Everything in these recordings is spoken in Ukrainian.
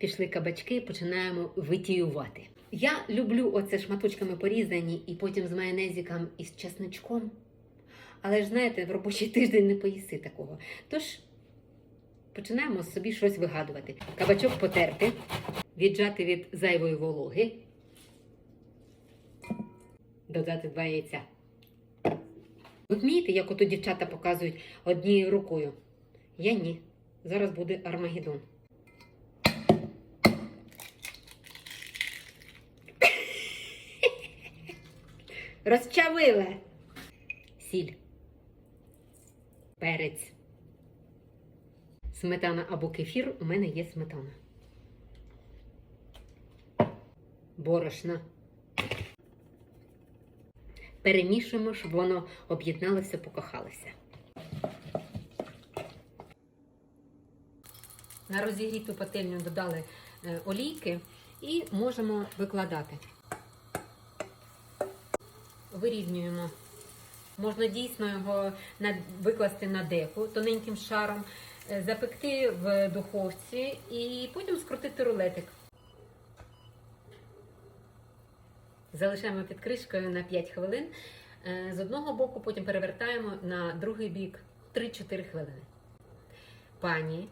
Пішли кабачки, починаємо витіювати. Я люблю оце шматочками порізані і потім з майонезиком і з чесничком. Але ж знаєте, в робочий тиждень не поїси такого. Тож починаємо собі щось вигадувати. Кабачок потерти, віджати від зайвої вологи, додати два яйця. Ви вмієте, як ото дівчата показують однією рукою? Я ні. Зараз буде Армагеддон. Розчавили. Сіль. Перець. Сметана або кефір. У мене є сметана. Борошна. Перемішуємо, щоб воно об'єдналося, покохалося. На розігріту пательню додали е, олійки і можемо викладати. Вирівнюємо. Можна дійсно його викласти на деку тоненьким шаром, е, запекти в духовці і потім скрутити рулетик. Залишаємо під кришкою на 5 хвилин. Е, З одного боку, потім перевертаємо на другий бік 3-4 хвилини. Пані,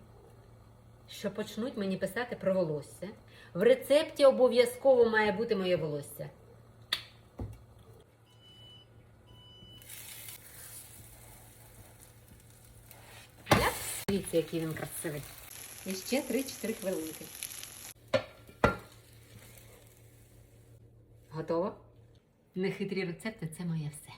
що почнуть мені писати про волосся. В рецепті обов'язково має бути моє волосся. Дивіться, який він красивий. І ще 3-4 хвилинки. Готово? Нехитрі рецепти це моє все.